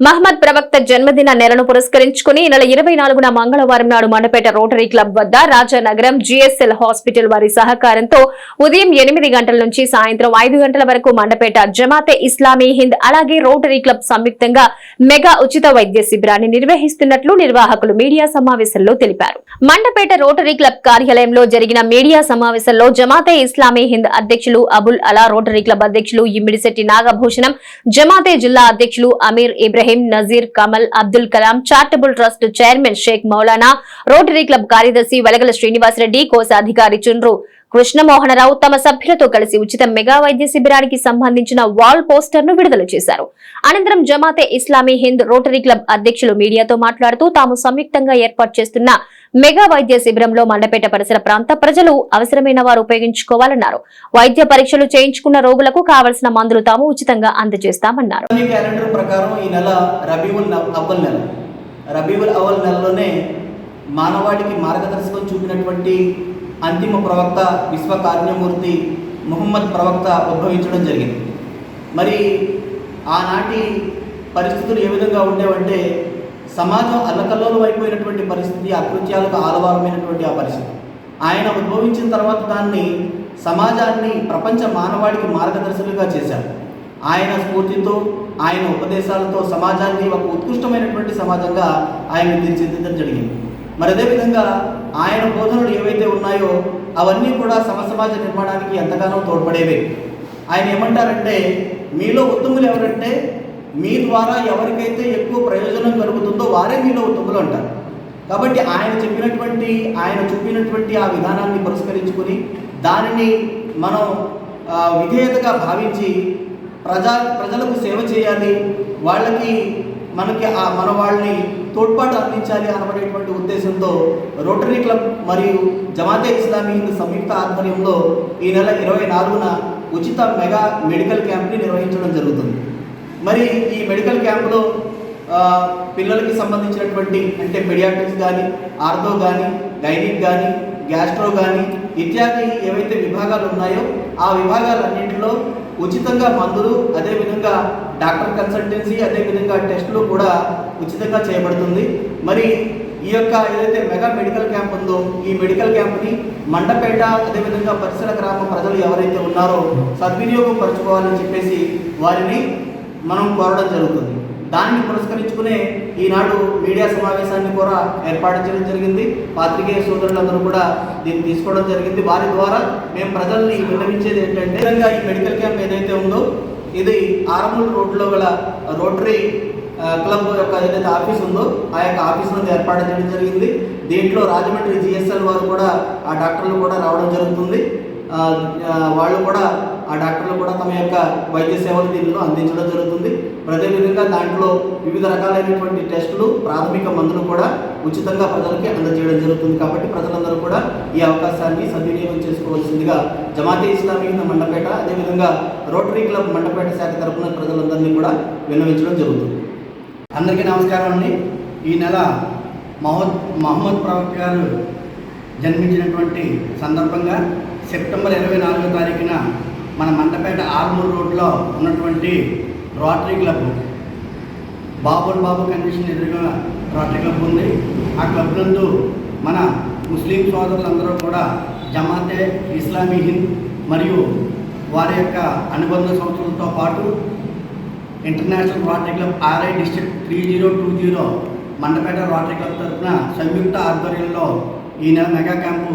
మహమ్మద్ ప్రవక్త జన్మదిన నెలను పురస్కరించుకుని నెల ఇరవై నాలుగున మంగళవారం నాడు మండపేట రోటరీ క్లబ్ వద్ద రాజానగరం జీఎస్ఎల్ హాస్పిటల్ వారి సహకారంతో ఉదయం ఎనిమిది గంటల నుంచి సాయంత్రం ఐదు గంటల వరకు మండపేట జమాతే ఇస్లామీ హింద్ అలాగే రోటరీ క్లబ్ సంయుక్తంగా మెగా ఉచిత వైద్య శిబిరాన్ని నిర్వహిస్తున్నట్లు నిర్వాహకులు మీడియా సమావేశంలో తెలిపారు. మండపేట రోటరీ క్లబ్ కార్యాలయంలో జరిగిన మీడియా సమావేశంలో జమాతే ఇస్లామీ హింద్ అధ్యక్షులు అబుల్ అలా రోటరీ క్లబ్ అధ్యక్షులు ఇమ్మిడిశెట్టి నాగభూషణం జమాతే జిల్లా అధ్యక్షులు Ameer Ibrahim Nazeer Kamal Abdul Kalam charitable trust chairman Sheikh Maulana rotary club కార్యదర్శి వెలగల శ్రీనివాసరెడ్డి కోశాధికారి చుండ్రు. కృష్ణమోహనరావు తమ సభ్యులతో కలిసి ఉచిత మెగా వైద్య శిబిరానికి సంబంధించిన వాల్ పోస్టర్ను విడుదల చేశారు. అనంతరం జమాతే ఇస్లామీ హింద్ రోటరీ క్లబ్ అధ్యక్షులు మీడియాతో మాట్లాడుతూ తాము సంయుక్తంగా ఏర్పాటు చేస్తున్న మెగా వైద్య శిబిరంలో మండపేట పరిసర ప్రాంత ప్రజలు అవసరమైన వారు ఉపయోగించుకోవాలన్నారు. వైద్య పరీక్షలు చేయించుకున్న రోగులకు కావలసిన మందులు తాము ఉచితంగా అందజేస్తామన్నారు. క్యాలెండర్ ప్రకారం ఈ నెల రబీవుల్ నెల. రబీవుల్ అవల్ నెలలోనే మానవాడికి మార్గదర్శకం చూపినటువంటి అంతిమ ప్రవక్త విశ్వ కారుణ్యమూర్తి ముహమ్మద్ ప్రవక్త ఉద్భవించడం జరిగింది. మరి ఆనాటి పరిస్థితులు ఏ విధంగా ఉండేవంటే సమాజం అల్లకల్లోలం అయిపోయినటువంటి పరిస్థితి అకృత్యాలకు ఆలవారమైనటువంటి ఆ పరిస్థితి. ఆయన ఉద్భవించిన తర్వాత దాన్ని సమాజాన్ని ప్రపంచ మానవాడికి మార్గదర్శకులుగా చేశారు ఆయన స్ఫూర్తితో ఆయన ఉపదేశాలతో సమాజాన్ని ఒక ఉత్కృష్టమైనటువంటి సమాజంగా ఆయన తీర్చిదిద్దడం జరిగింది. మరి అదేవిధంగా ఆయన బోధనలు ఏవైతే ఉన్నాయో అవన్నీ కూడా సమ సమాజ నిర్మాణానికి ఎంతగానో తోడ్పడేవే. ఆయన ఏమంటారంటే మీలో ఉత్తములు ఎవరంటే మీ ద్వారా ఎవరికైతే ఎక్కువ ప్రయోజనం కలుగుతుందో వారే మీలో ఉత్తములు అంటారు. కాబట్టి ఆయన చెప్పినటువంటి ఆయన చూపినటువంటి ఆ విధానాన్ని పురస్కరించుకుని దానిని మనం విధేయతగా భావించి ప్రజా ప్రజలకు సేవ చేయాలి వాళ్ళకి మనకి ఆ మన వాళ్ళని తోడ్పాటు అందించాలి అనబడేటువంటి ఉద్దేశంతో రోటరీ క్లబ్ మరియు జమాతే ఇస్లామీ హింద్ సంయుక్త ఆధ్వర్యంలో ఈ నెల ఇరవై నాలుగున ఉచిత మెగా మెడికల్ క్యాంప్ని నిర్వహించడం జరుగుతుంది. మరి ఈ మెడికల్ క్యాంపులో పిల్లలకి సంబంధించినటువంటి అంటే పెడియాట్రిక్స్ కానీ ఆర్థో కానీ గైనిక్ కానీ గ్యాస్ట్రో కానీ ఇత్యాది ఏవైతే విభాగాలు ఉన్నాయో ఆ విభాగాలన్నింటిలో ఉచితంగా మందులు అదేవిధంగా డాక్టర్ కన్సల్టెన్సీ అదేవిధంగా టెస్టులు కూడా ఉచితంగా చేయబడుతుంది. మరి ఈ యొక్క ఏదైతే మెగా మెడికల్ క్యాంప్ ఉందో ఈ మెడికల్ క్యాంప్ని మండపేట అదేవిధంగా పరిసర గ్రామ ప్రజలు ఎవరైతే ఉన్నారో సద్వినియోగం పరచుకోవాలని చెప్పేసి వారిని మనం కోరడం జరుగుతుంది. దానిని పురస్కరించుకునే ఈనాడు మీడియా సమావేశాన్ని కూడా ఏర్పాటు చేయడం జరిగింది. పాత్రికేయ సోదరులందరూ కూడా దీన్ని తీసుకోవడం జరిగింది. వారి ద్వారా మేము ప్రజల్ని విన్నవించేది ఏంటంటే విధంగా ఈ మెడికల్ క్యాంప్ ఏదైతే ఉందో ఇది ఆరమూల్ రోడ్లో గల రోటరీ క్లబ్ యొక్క ఏదైతే ఆఫీస్ ఉందో ఆ యొక్క ఆఫీస్ నుండి ఏర్పాటు చేయడం జరిగింది. దీంట్లో రాజమండ్రి జిఎస్ఎల్ వారు కూడా ఆ డాక్టర్లు కూడా రావడం జరుగుతుంది. వాళ్ళు కూడా ఆ డాక్టర్లు కూడా తమ యొక్క వైద్య సేవలు దీనిలో అందించడం జరుగుతుంది. మరి అదేవిధంగా దాంట్లో వివిధ రకాలైనటువంటి టెస్టులు ప్రాథమిక మందులు కూడా ఉచితంగా ప్రజలకి అందజేయడం జరుగుతుంది. కాబట్టి ప్రజలందరూ కూడా ఈ అవకాశాన్ని సద్వినియోగం చేసుకోవాల్సిందిగా జమాతే ఇస్లామీ మండపేట అదేవిధంగా రోటరీ క్లబ్ మండపేట శాఖ తరఫున ప్రజలందరినీ కూడా విన్నవించడం జరుగుతుంది. అందరికీ నమస్కారం అండి. ఈ నెల మహోద్ మహమ్మద్ ప్రవక్త గారు జన్మించినటువంటి సందర్భంగా సెప్టెంబర్ ఇరవై నాలుగో తారీఖున మన మండపేట ఆర్మూర్ రోడ్లో ఉన్నటువంటి rotary club. Babul Babu condition ఎదురుగా రోటరీ క్లబ్ ఉంది. ఆ క్లబ్ నందు మన ముస్లిం సోదరులందరూ కూడా జమాతే ఇస్లామీ హింద్ మరియు వారి యొక్క అనుబంధ సంస్థలతో పాటు international rotary club RI district three zero two zero Mandapeta rotary club తరఫున సంయుక్త ఆధ్వర్యంలో ఈ నెల మెగా క్యాంపు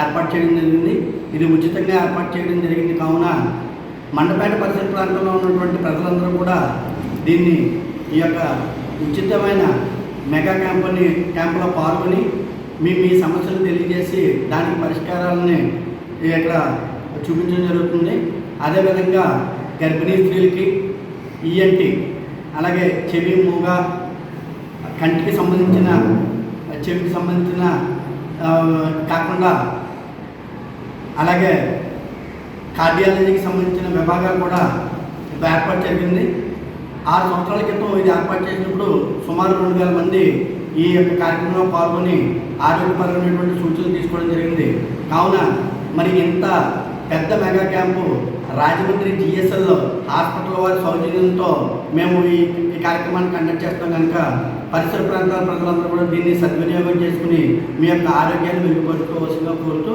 ఏర్పాటు చేయడం జరిగింది. ఇది ఉచితంగా ఏర్పాటు చేయడం జరిగింది. కావున మండపేట పరిసర ప్రాంతంలో ఉన్నటువంటి ప్రజలందరూ కూడా దీన్ని ఈ యొక్క ఉచితమైన మెగా క్యాంపుని క్యాంపులో పాల్గొని మీ మీ సమస్యలు తెలియజేసి దానికి పరిష్కారాలని ఇక్కడ చూపించడం జరుగుతుంది. అదేవిధంగా గర్భిణీ స్త్రీలకి ఈఎన్టి అలాగే చెవి మూగ కంటికి సంబంధించిన చెవికి సంబంధించిన కాకుండా అలాగే కార్డియాలజీకి సంబంధించిన విభాగాలు కూడా ఇప్పుడు ఏర్పాటు జరిగింది. ఆరు సంవత్సరాల క్రితం ఇది ఏర్పాటు చేసినప్పుడు సుమారు రెండు వేల మంది ఈ యొక్క కార్యక్రమంలో పాల్గొని ఆరోగ్యపరమైనటువంటి సూచనలు తీసుకోవడం జరిగింది. కావున మరి ఇంత పెద్ద మెగా క్యాంపు రాజమండ్రి జిఎస్ఎల్లో హాస్పిటల్ వారి సౌజన్యంతో మేము ఈ ఈ కార్యక్రమాన్ని కండక్ట్ చేస్తాం కనుక పరిసర ప్రాంతాల ప్రజలందరూ కూడా దీన్ని సద్వినియోగం చేసుకుని మీ యొక్క ఆరోగ్యాన్ని మెరుగుపరుచుకోవాల్సిందిగా కోరుతూ